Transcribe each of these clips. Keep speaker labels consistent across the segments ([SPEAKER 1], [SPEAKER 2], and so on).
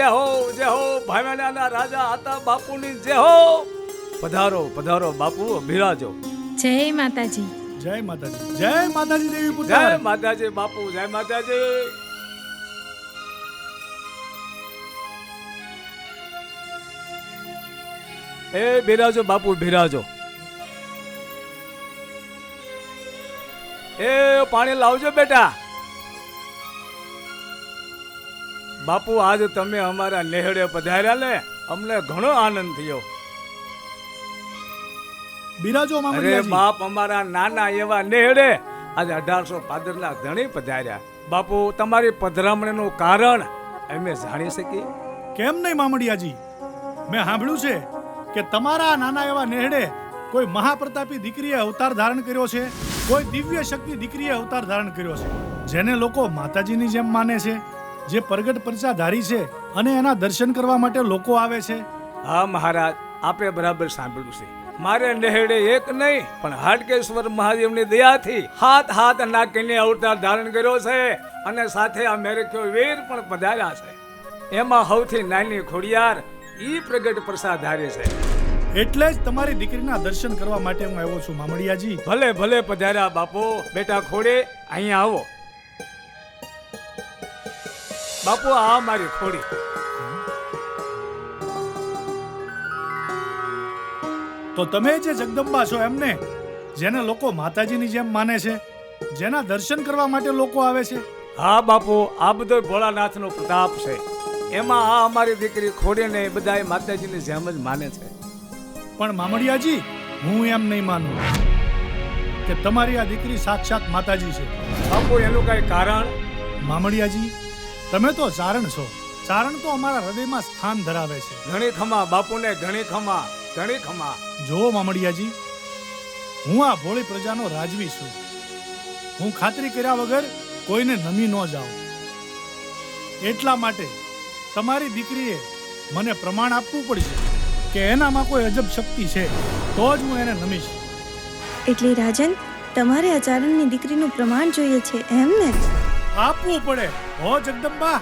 [SPEAKER 1] જય હો જય હો ભાવ્યાના રાજા હતા બાપુની જય હો. પધારો પધારો બાપુ બિરાજો.
[SPEAKER 2] જય માતાજી.
[SPEAKER 3] જય માતાજી જય માતાજી દેવી પુત્ર.
[SPEAKER 1] જય માતાજી બાપુ જય માતાજી. એ બિરાજો બાપુ બિરાજો. એ પાણી લાવજો બેટા. બાપુ આજ તમે અમારા નેહડે પધાર્યા ને અમને ઘણો આનંદ થયો.
[SPEAKER 3] બિરાજો
[SPEAKER 1] અરે બાપ અમારા નાના એવા નેહડે આજે અઢારસો પાદરના ધણી પધાર્યા. બાપુ તમારી પધરામણીનું કારણ અમે જાણી શકીએ?
[SPEAKER 3] કેમ નહીં મામડિયાજી મેં સાંભળ્યું છે કે તમારા નાના એવા નેહડે કોઈ મહાપ્રતાપી દીકરીએ અવતાર ધારણ કર્યો છે કોઈ દિવ્ય શક્તિ દીકરીએ અવતાર ધારણ કર્યો છે જેને લોકો માતાજીની જેમ માને છે. જે પ્રગટ પરચાધારી છે અને એના દર્શન કરવા માટે લોકો આવે છે.
[SPEAKER 1] હા મહારાજ આપે બરાબર સાંભળ્યું છે. મારે નહેડે એક નહીં પણ હાટકેશ્વર મહાદેવની દયાથી હાથ હાથ નાખીને અવતાર ધારણ કર્યો છે અને સાથે આ મેરેક્યો વીર પણ પધાર્યા છે. એમાં સૌથી નાની ખોડિયાર ઈ પ્રગટ પ્રસાદ ધારે છે.
[SPEAKER 3] એટલે જ તમારી દીકરીના દર્શન કરવા માટે હું આવ્યો છું મામડિયાજી.
[SPEAKER 1] ભલે ભલે પધાર્યા બાપો બેટા ખોડે અહીંયા આવો. બાપુ આ મારી ખોડી
[SPEAKER 3] તો તમે જે જગદંબા છો એમને જેને લોકો માતાજીની જેમ માને છે જેના દર્શન કરવા માટે લોકો આવે છે?
[SPEAKER 1] હા બાપુ આ બધો ભોળાનાથનો પ્રતાપ છે. એમાં આ અમારી દીકરી ખોડીને બધાય માતાજીની જેમ જ માને છે.
[SPEAKER 3] પણ મામડિયાજી હું એમ નહીં માનું કે તમારી આ દીકરી સાક્ષાત માતાજી છે.
[SPEAKER 1] બાપુ એનું કઈ કારણ?
[SPEAKER 3] મામડિયાજી તમે તો ચારણ છો. ચારણ તો અમારા હૃદયમાં સ્થાન ધરાવે છે.
[SPEAKER 1] ઘણી ખમા બાપુને ઘણી ખમા ઘણી ખમા.
[SPEAKER 3] જો મામડિયાજી હું આ ભોળી પ્રજાનો રાજવી છું. હું ખાતરી કર્યા વગર કોઈને નમી ન જાઉં. એટલા માટે તમારી દીકરીએ મને પ્રમાણ આપવું પડશે કે એનામાં કોઈ અજબ શક્તિ છે તો જ હું એને નમીશ.
[SPEAKER 4] એટલે રાજન તમારે આચાર્યની દીકરીનું પ્રમાણ જોઈએ છે એમ ને?
[SPEAKER 3] આપવું પડે. હો જગદંબા,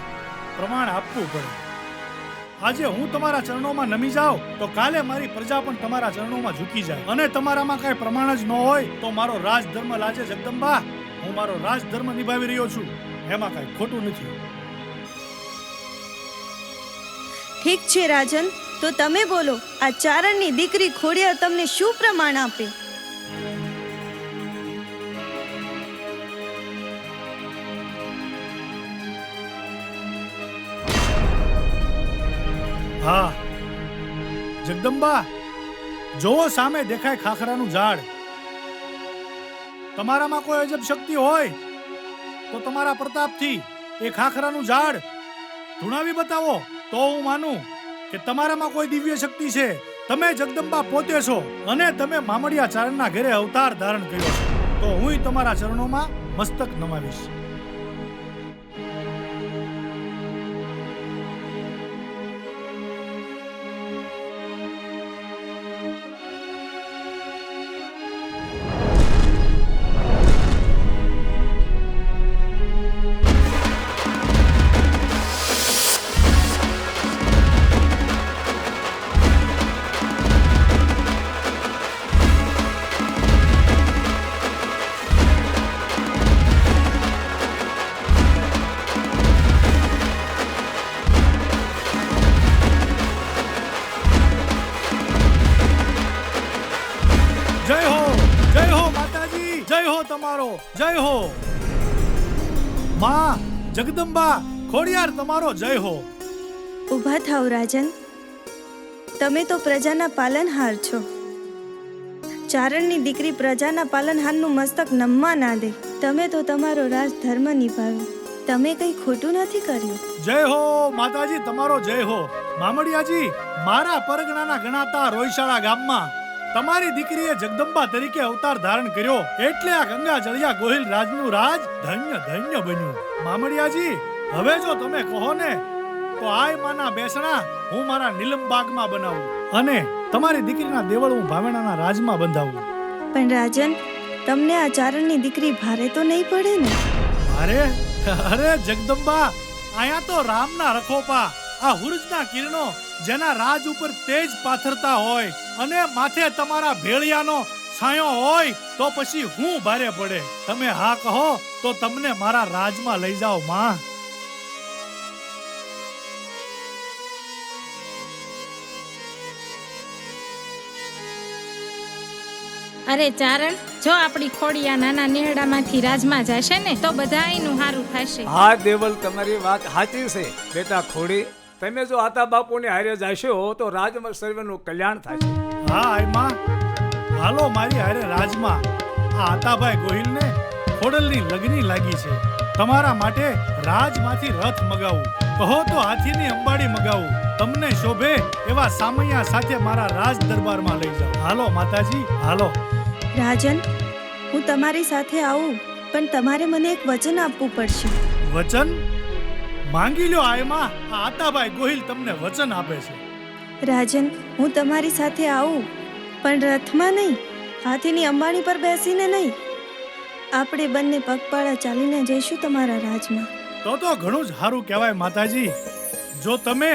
[SPEAKER 3] પ્રમાણ આપવું પડે. આજે હું તમારા ચરણોમાં નમી જાઉં, તો કાલે મારી પ્રજા પણ તમારા ચરણોમાં ઝૂકી જાય. અને તમારામાં કાંઈ પ્રમાણ જ ન હોય, તો મારો રાજધર્મ લાજે જગદંબા. હું મારો રાજધર્મ નિભાવી રહ્યો છું. એમાં કાંઈ ખોટું નથી.
[SPEAKER 4] ઠીક છે, રાજન. તો તમે બોલો, આ ચારણની દીકરી ખોડિયાર તમને શું પ્રમાણ આપે?
[SPEAKER 3] હા. જગદંબા, જોવો સામે દેખાય ખાખરાનું ઝાડ. તમારામાં કોઈ અજબ શક્તિ હોય, તો તમારા પ્રતાપથી એ ખાખરાનું ઝાડ ધૂણાવી બતાવો. તો હું માનું કે તમારામાં કોઈ દિવ્ય શક્તિ છે. તમે જગદંબા પોતે છો અને તમે મામડિયા ચારણના ઘરે અવતાર ધારણ કર્યો છે. તો હું તમારા ચરણોમાં મસ્તક નમાવીશ. જગદંબા ખોડિયાર તમારો જય હો.
[SPEAKER 4] ઊભા થાવ રાજન. તમે તો પ્રજાના પાલનહાર છો. ચારણની દીકરી પ્રજાના પાલનહારનું મસ્તક નમવા ના દે. તમે તો તમારો રાજ ધર્મ નિભાવ્યો. તમે કંઈ ખોટું નથી કર્યું?
[SPEAKER 3] જય હો માતાજી તમારો જય હો. મામડિયાજી મારા પરગણાના ગણાતા રોઈશાળા ગામમાં તમારી દીકરીએ જગદંબા તરીકે અવતાર ધારણ કર્યો એટલે આ ગંગા જળિયા ગોહિલ રાજનું રાજ ધન્ય ધન્ય બન્યું. મામડિયાજી હવે જો તમે કહો ને તો આય માના બેસણા હું મારા નીલમબાગમાં બનાવું અને તમારી દીકરીના દેવળ હું ભાવેણાના રાજમાં બંધાવું.
[SPEAKER 4] પણ રાજન તમને આ ચારણની દીકરી ભારે તો નહીં પડે ને?
[SPEAKER 3] અરે અરે જગદંબા આયા તો રામના રખોપા આ હુરજના કિરણો જેના રાજ ઉપર તેજ પાથરતા હોય અને માથે તમારા ભેળિયાનો છાંયો હોય તો પછી હું ભારે પડે. તમે હા કહો તો તમને મારા રાજમાં લઈ જાઓ માં.
[SPEAKER 2] અરે ચારણ જો આપણી ખોડિયા નાના નેહડામાંથી રાજમાં જશે ને તો બધાયનું હારું થશે.
[SPEAKER 1] હા દેવલ તમારી વાત સાચી છે. બેટા ખોડી તમે જો આતા બાપુને હારે જાશો તો રાજમાં સર્વેનું કલ્યાણ થશે
[SPEAKER 3] હા એમાં હાલો મારી હારે રાજમાં. આ આતાભાઈ ગોહિલને ખોડલની લગની લાગી છે. તમારા માટે રાજમાંથી રથ મગાવું. કહો તો હાથીની અંબાડી મગાવું. તમને શોભે એવા સામૈયા સાથે મારા રાજ દરબારમાં લઈ જાઓ. હાલો માતાજી હાલો.
[SPEAKER 4] રાજન હું તમારી સાથે આવું પણ તમારે મને એક વચન આપવું પડશે.
[SPEAKER 3] વચન? માંગી લ્યો આયમાં આ આતાભાઈ ગોહિલ તમને વચન આપે છે.
[SPEAKER 4] રાજન હું તમારી સાથે આવું પણ રથમાં નહીં હાથીની અંબાણી પર બેસીને નહીં. આપણે બંને પગપાળા ચાલીને જઈશું તમારા રાજમાં.
[SPEAKER 3] તો તો ઘણું જ સારું કહેવાય માતાજી. જો તમે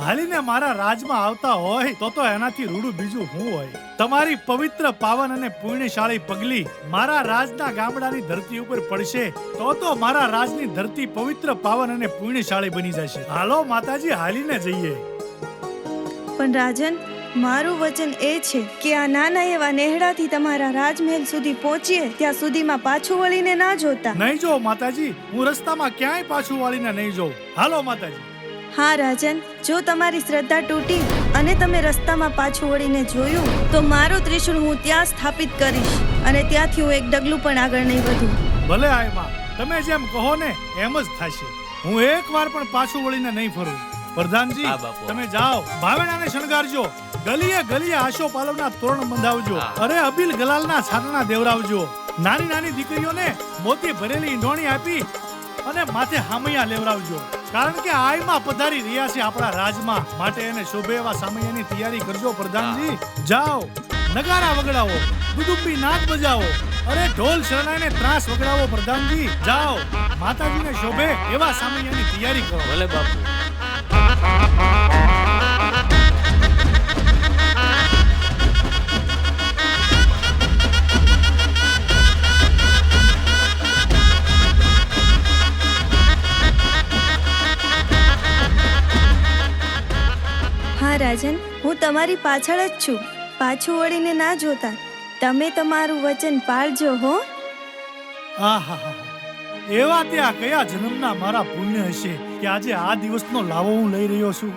[SPEAKER 3] હાલીને મારા રાજમાં આવતા હોય તો તો એનાથી રૂડું બીજું હું હોય. તમારી પવિત્ર પાવન અને પુણ્યશાળી પગલી મારા રાજના ગામડાની ધરતી ઉપર પડશે તો તો મારા રાજની ધરતી પવિત્ર પાવન અને પુણ્યશાળી બની જશે. હાલો માતાજી હાલીને જઈએ.
[SPEAKER 4] પણ રાજન મારું વચન એ છે કે આ નાના એવા નેહડાથી તમારા રાજમહેલ સુધી પહોંચીએ ત્યાં સુધીમાં પાછું વળીને ના જોતા.
[SPEAKER 3] નહીં જો માતાજી હું રસ્તામાં ક્યાંય પાછું વળીને નહીં જોઉં. હાલો માતાજી.
[SPEAKER 4] હા રાજન જો તમારી શ્રદ્ધા તૂટી અને તમે રસ્તામાં પાછું વળીને જોયું તો મારો ત્રિશુળ હું ત્યાં સ્થાપિત કરીશ અને ત્યાંથી હું એક ડગલું પણ આગળ નહીં વધું.
[SPEAKER 3] ભલે આયમાં તમે જેમ કહો ને એમ જ થશે. હું એક વાર પણ પાછું વળીને નહીં ફરું. પ્રધાનજી તમે જાઓ ભાવેણાને શણગારજો. ગલીએ ગલીએ આશો પાલવના તોરણ બંધાવજો. અરે અબિલ ગલાલના છાતના દેવરાવજો. નાની નાની દીકરીઓને મોતી ભરેલી ઈંડોણી આપી અને માથે હામૈયા લેવડાવજો. કારણ કે આયમાં પધારી રહ્યા છે આપણા રાજમાં. માટે એને શોભે એવા સામૈયાની તૈયારી કરજો, પ્રધાનજી. જાઓ. નગારા વગડાવો. દુદુપી નાદ બજાવો. અરે ઢોલ શરણાઈને ત્રાસ વગડાવો, પ્રધાનજી. જાઓ. માતાજીને શોભે એવા સામૈયાની તૈયારી કરો.
[SPEAKER 5] ભલે બાપુ.
[SPEAKER 4] રાજન, હું તમારી પાછળ જ છું. પાછું વળીને ના જોતા. તમે તમારું વચન પાળજો, હો.
[SPEAKER 3] આહાહા. એવા ત્યાં કયા જન્મના મારા પુણ્ય હશે કે આજે આ દિવસનો લાવો હું લઈ રહ્યો છું?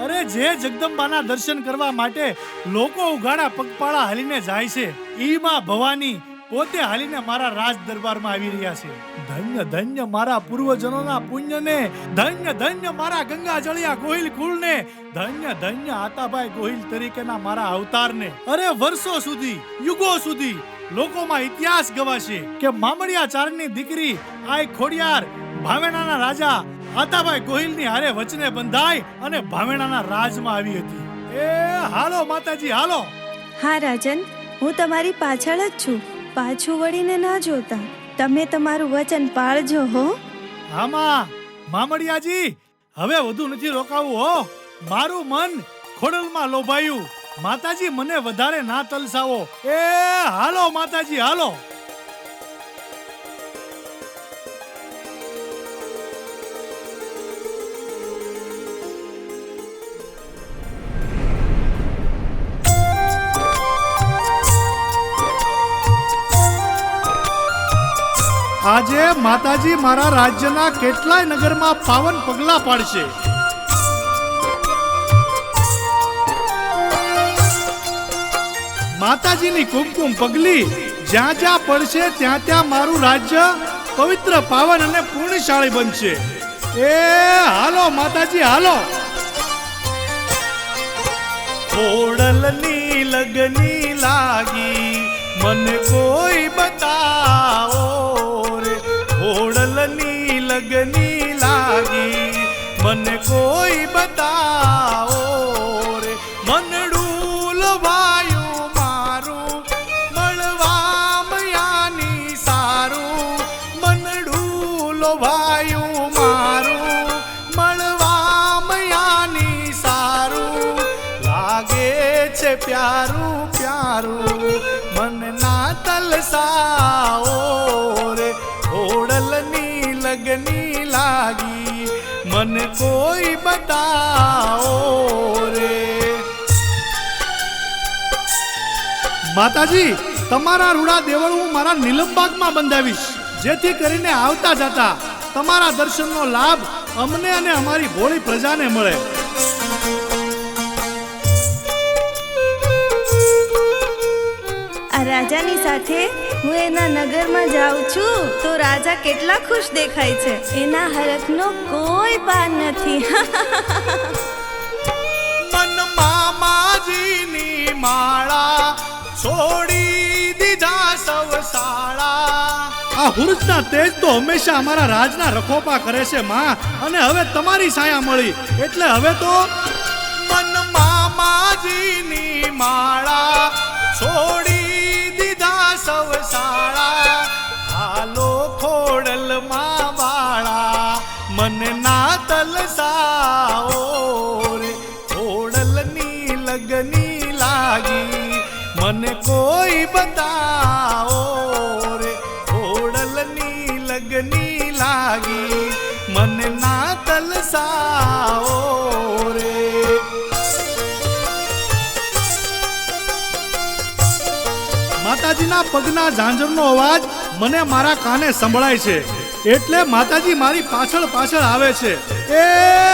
[SPEAKER 3] અરે, જે જગદંબાના દર્શન કરવા માટે લોકો ઉઘાડા પગપાળા હાલીને જાય છે ઈ માં ભવાની પોતે હાલીને મારા રાજ દરબારમાં આવી રહ્યા છે. ધન્ય ધન્ય મારા પૂર્વજનોના પુણ્યને, ધન્ય ધન્ય મારા ગંગા જળિયા ગોહિલ કુળને, ધન્ય ધન્ય આતાભાઈ ગોહિલ તરીકેના મારા અવતારને. અરે વર્ષો સુધી, યુગો સુધી લોકોમાં ઇતિહાસ ગવાશે કે મામડિયા ચારની દીકરી આય ખોડિયાર ભાવેણાના રાજા આતાભાઈ ગોહિલની હારે વચને બંધાય અને ભાવેણાના રાજમાં આવી હતી. એ, હાલો માતાજી, હાલો.
[SPEAKER 4] હા, રાજન, હું તમારી પાછળ જ છું. પાછું વળીને ના જોતા. તમે તમારું વચન પાળજો, હો.
[SPEAKER 3] આમાં મામડિયાજી હવે વધુ નથી રોકાવું, હો. મારું મન ખોડલમાં લોભાયું. માતાજી મને વધારે ના તલસાવો. એ, હાલો, માતાજી, હાલો. આજે માતાજી મારા રાજ્યના કેટલાય નગરમાં પાવન પગલા પાડશે. માતાજીની કુમકુમ પગલી જ્યાં જ્યાં પડશે ત્યાં ત્યાં મારું રાજ્ય પવિત્ર પાવન અને પૂર્ણશાળી બનશે. એ, હાલો માતાજી, હાલો. ઓડલની લગની લાગી, મને કોઈ બતાવો. કોઈ બતાવો રે? મનડું લવાયું મારું, મળવા મયાની સારું. મનડું લવાયું મારું, મળવા મયાની સારું. લાગે છે પ્યારું પ્યારું. મનના તલસાઓ રે, ઓડલની લગની મને કોઈ બતાવો રે. માતાજી, તમારા રૂડા દેવળ હું મારા નીલમબાગમાં બંધાવીશ. જેથી કરીને આવતા જતા તમારા દર્શનનો લાભ અમને અને અમારી ભોળી પ્રજાને મળે.
[SPEAKER 4] રાજાની સાથે હું એના નગરમાં જાઉં છું તો રાજા કેટલા ખુશ દેખાય છે. એના હરખનો કોઈ પાર નથી.
[SPEAKER 3] મન મામાજીની માળા છોડી દીધા સૌ શાળા આ હુરજના તેજ તો હંમેશા અમારા રાજના રખોપા કરે છે માં. અને હવે તમારી સાયા મળી. એટલે હવે તો મન મામાજીની માળા છોડી સૌ શાળા હાલો ખોડલમાં પગના ઝાંઝરનો અવાજ મને મારા કાને સંભળાય છે. એટલે માતાજી મારી પાછળ પાછળ આવે છે. એ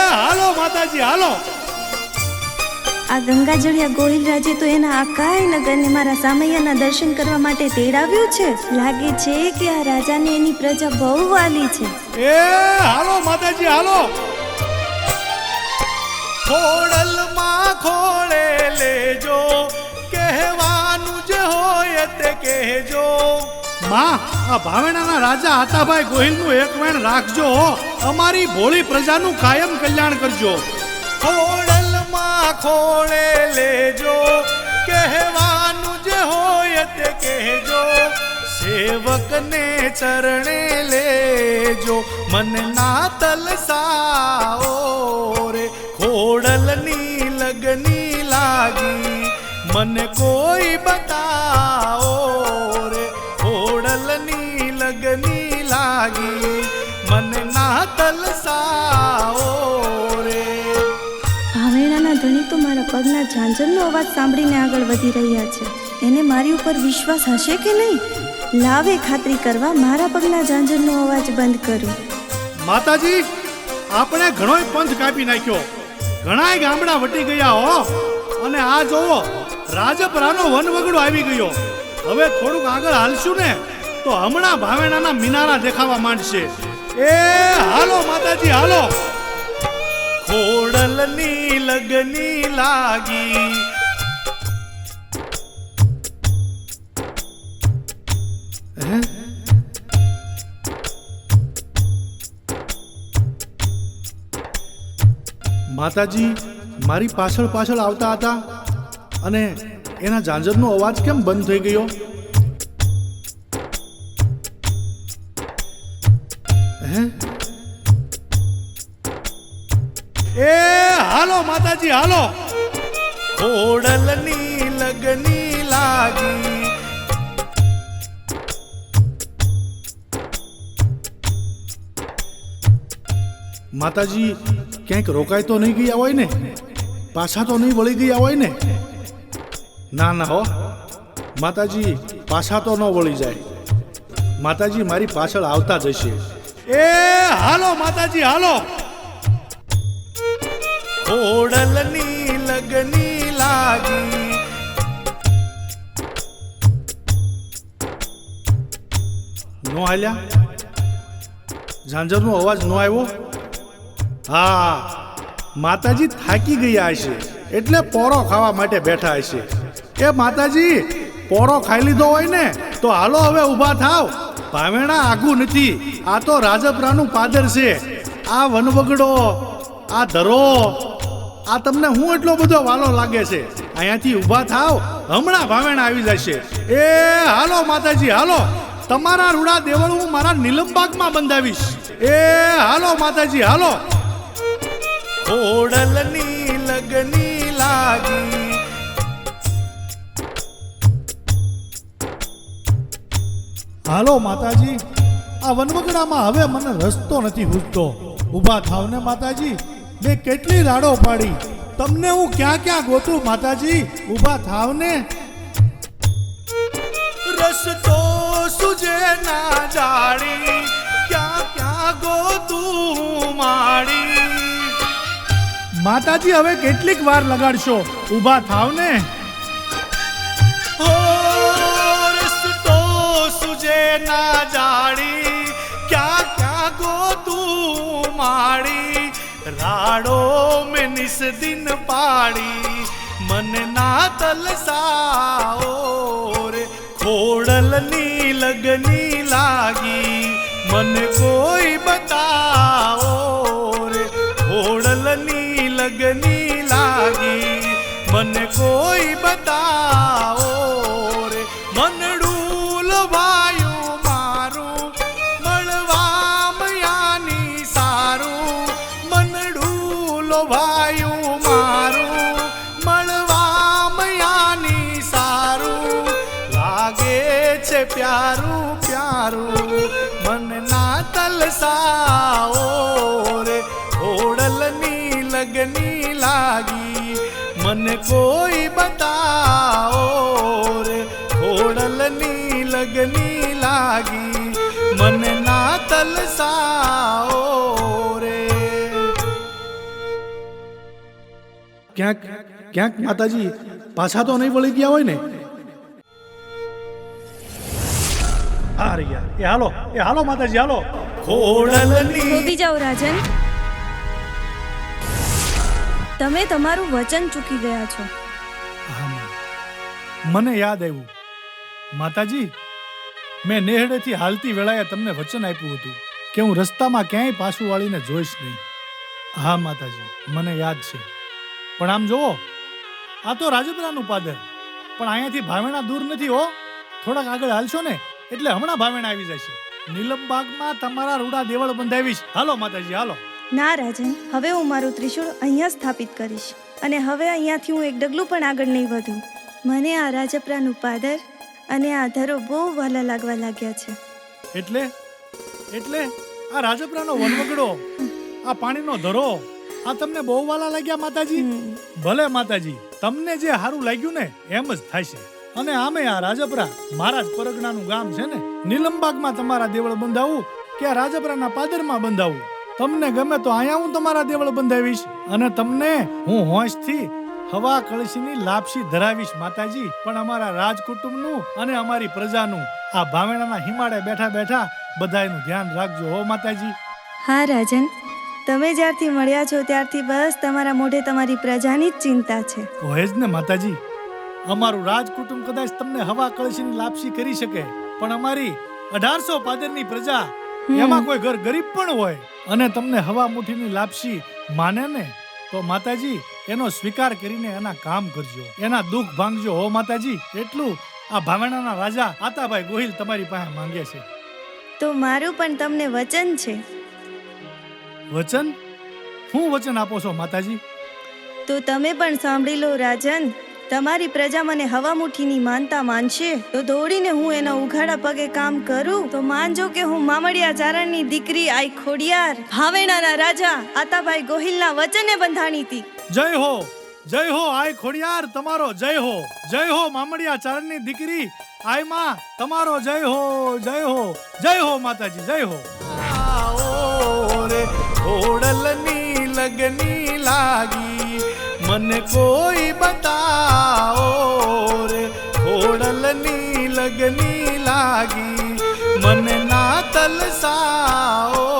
[SPEAKER 3] હાલો માતાજી હાલો.
[SPEAKER 4] આ ગંગાજળિયા ગોહિલ રાજે તો એના આકાય નગરને મારા સામૈયાના દર્શન કરવા માટે તેડાવ્યું છે. લાગે છે કે આ રાજાને એની પ્રજા બહુ વાલી છે.
[SPEAKER 3] એ હાલો માતાજી હાલો. ખોડલમાં ખોળે લેજો. કહેવાનું જે હોય તે કહેજો. માં આ ભાવેણાના રાજા આતાભાઈ ગોહિલનું એક વેણ રાખજો અમારી ભોળી પ્રજાનું કાયમ કલ્યાણ કરજો. ખોડલમાં ખોળે લેજો. કહેવાનું જે હોય તે કહેજો. સેવકને ચરણે લેજો. મન ના તલસાઓ રે ખોડલની લગની લાગી મને કોઈ બતાવો રે ખોડલની લગની લાગી. મને ના તલસાઓ રે.
[SPEAKER 4] ભાવેણાના ધણી તો મારા પગના ઝાંઝરનો અવાજ સાંભળીને આગળ વધી રહ્યા છે. એને મારી ઉપર વિશ્વાસ હશે કે નહીં? લાવે ખાતરી કરવા મારા પગના ઝાંઝરનો અવાજ બંધ કર્યો
[SPEAKER 3] માતાજી આપણે ઘણોય પંથ કાપી નાખ્યો. ઘણાય ગામડા વટી ગયા હો. અને આ જોવો રાજપરાનો વનવગડો આવી ગયો. હવે થોડુંક આગળ હાલશું ને, તો હમણાં ભાવેણાના મિનારા દેખાવા માંડશે. એ, હાલો માતાજી, હાલો. ખોડલની લગની લાગી. માતાજી, મારી પાછળ પાછળ આવતા હતા? અને એના ઝાંઝરનો અવાજ કેમ બંધ થઈ ગયો? હે? એ હાલો માતાજી હાલો. ઓડલની લગની લાગી. માતાજી ક્યાંક રોકાય તો નહીં ગયા હોય ને? પાછા તો નહીં વળી ગયા હોય ને? ના ના હો. માતાજી પાછા તો ન વળી જાય. માતાજી મારી પાછળ આવતા જશે. એ હાલો માતાજી હાલો. ઓડલની લગની લાગી. નો હાલ્યા ઝાંઝરનો અવાજ નો આવ્યો? હા માતાજી થાકી ગયા હશે. એટલે પોરો ખાવા માટે બેઠા હશે. એ માતાજી, પોરો ખાઈ લીધો હોય ને, તો હાલો હવે ઊભા થાવ. ભાવેણા આઘું નથી. આ તો રાજપરાનું પાદર છે. આ વનવગડો, આ ધરો, આ તમને હું એટલો બધો વાલો લાગે છે? અહીંયાથી ઊભા થાવ. હમણાં ભાવેણા આવી જશે. એ, હાલો માતાજી, હાલો. તમારા રૂડા દેવળ હું મારા નીલમબાગમાં બંધાવીશ. એ, હાલો માતાજી, હાલો. ઓડલની લગની લાગી હાલો માતાજી. આ વનવગડામાં હવે મને રસ્તો નથી હૂજતો ઊભા થાવ ને માતાજી. મેં કેટલી રાડો પાડી. તમને હું ક્યાં ક્યાં ગોતું માતાજી? ઊભા થાવ ને. રસ્તો સુજે ના જાણી ક્યાં ક્યાં ગોતું માડી. માતાજી હવે કેટલીક વાર લગાડશો. ઊભા થાવ ને. સુજે ના જાડી ક્યાં ક્યાં ગોતું માડી રાડો મે નિસ દિન પાડી મન ના તલસાઓ રે ખોડલની લગની લાગી મને કોઈ બતાવો રે ખોડલની લગની લાગી મને કોઈ બતાવો છે પ્યારું પ્યારું. મનના તલસાઓ રે, ઓડલની લગની લાગી. મને કોઈ બતાવો રે, ઓડલની લગની લાગી. મનના તલસાઓ રે. ક્યાંક ક્યાંક માતાજી પાછા તો નહીં વળી ગયા હોય ને? આ રહ્યા એ હાલો એ હાલો માતાજી હાલો. ખોડલની
[SPEAKER 4] જાઓ રાજન. તમે તમારું વચન ચૂકી ગયા છો.
[SPEAKER 3] મને યાદ આવ્યું. માતાજી મેં નેહડેથી હાલતી વેળાએ તમને વચન આપ્યું હતું કે હું રસ્તામાં ક્યાંય પાછું વાળીને જોઈશ નહીં. હા માતાજી મને યાદ છે. પણ આમ જુઓ આ તો રાજુદરાનું પાદર. પણ અહીંયાથી ભાવેણા દૂર નથી હો. થોડાક આગળ હાલશો ને. એટલે હમણાં ભાવેણ આવી જશે. નીલમબાગમાં તમારા રૂડા દેવળ બંધાવીશ. હાલો માતાજી હાલો.
[SPEAKER 4] ના રાજન હવે હું મારું ત્રિશૂળ અહીંયા સ્થાપિત કરીશ. અને હવે અહીંયાથી હું એક ડગલું પણ આગળ નહીં વધું. મને આ રાજપરાનું પાદર અને આ ધરો બહુ વહાલા લાગવા લાગ્યા છે.
[SPEAKER 3] એટલે? એટલે? આ રાજપરાનો વનવગડો? આ પાણીનો ધરો? આ તમને બહુ વાલા લાગ્યા માતાજી? ભલે માતાજી તમને જે સારું લાગ્યું ને એમ જ થાય છે અને આમે આ રાજપરા મારા જ પરગણાનું ગામ છે ને નીલમબાગમાં તમારા દેવળ બંધાવું કે આ રાજપરાના પાદરમાં બંધાવું? તમને ગમે તો અહીંયા હું તમારા દેવળ બંધાવીશ. અને તમને હું હોંશથી હવા કળશીની લાપસી ધરાવીશ માતાજી. પણ અમારા રાજ કુટુંબનું અને અમારી પ્રજાનું આ ભાવેણાના હિમાડે બેઠા બેઠા બધાયનું ધ્યાન રાખજો હો માતાજી.
[SPEAKER 4] હા રાજન. તમે જ્યારથી મળ્યા છો ત્યારથી બસ તમારા મોઢે તમારી પ્રજાની જ ચિંતા છે.
[SPEAKER 3] હોય જ ને માતાજી. અમારું રાજકુટુંબ કદાચ તમને હવા કળશીની લાપસી કરી શકે પણ અમારી અઢારસો પાદરની પ્રજા એમાં કોઈ ઘર ગરીબ પણ હોય અને તમને હવા મુઠીની લાપસી માને ને તો માતાજી એનો સ્વીકાર કરીને એના કામ કરજો. એના દુઃખ ભાંગજો. હો માતાજી એટલું આ ભાવેણાના રાજા આતાભાઈ ગોહિલ તમારી પાસે માંગે છે.
[SPEAKER 4] તો મારું પણ તમને વચન છે.
[SPEAKER 3] વચન? શું વચન આપો છો માતાજી?
[SPEAKER 4] તો તમે પણ સાંભળી લો રાજન. તમારી પ્રજા મને હવા મુઠ્ઠીની માનતા માનશે? તો દોડીને હું એના ઉઘાડા પગે કામ કરું? તો માનજો કે હું મામડિયા ચારણની દીકરી આઈ ખોડિયાર. ભાવેણાના રાજા આતાભાઈ ગોહિલના વચને બંધાણી હતી.
[SPEAKER 3] જય હો જય હો આય ખોડિયાર તમારો જય હો જય હો મામડિયા ચારણની દીકરી આયમાં તમારો જય હો જય હો જય હો માતાજી જય હો. રે ખોડલની લગની લાગી મને કોઈ બતાવો રે? ખોડલની લગની લાગી. મને ના તલસાઓ